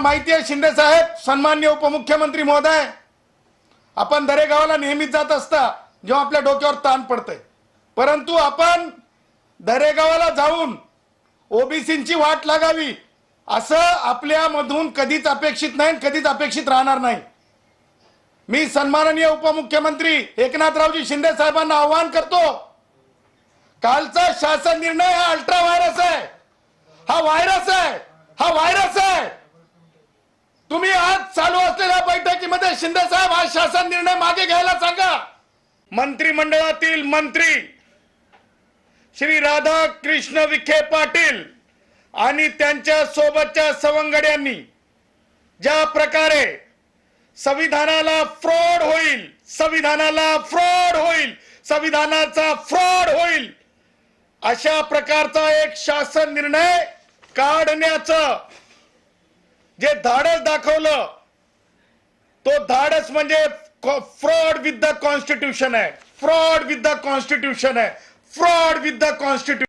माहिती आहे शिंदे साहेब सन्मान्य उपमुख्यमंत्री महोदय आपण दरेगावाला नेहमीच जात असता जेव्हा आपल्या डोक्यावर ताण पडतंय. परंतु आपण दरेगावाला जाऊन ओबीसींची वाट लागावी असं आपल्यामधून कधीच अपेक्षित नाही कधीच अपेक्षित राहणार नाही. मी सन्माननीय उपमुख्यमंत्री एकनाथरावजी शिंदे साहेबांना आवाहन करतो कालचा शासन निर्णय हा अल्ट्रा व्हायरस आहे. हा व्हायरस आहे. हा व्हायरस आहे. शिंदे साहेब हा शासन निर्णय मागे घ्यायला सांगा. मंत्रिमंडळातील मंत्री श्री राधा कृष्ण विखे पाटील आणि त्यांच्या सोबतच्या सवंगड्यांनी ज्या प्रकारे संविधानाला फ्रॉड होईल संविधानाला फ्रॉड होईल संविधानाचा फ्रॉड होईल अशा प्रकारचा एक शासन निर्णय काढण्याचं जे धाडस दाखवलं तो धाडस म्हणजे फ्रॉड विथ द कॉन्स्टिट्यूशन आहे. फ्रॉड विथ द कॉन्स्टिट्यूशन आहे. Fraud with the constitution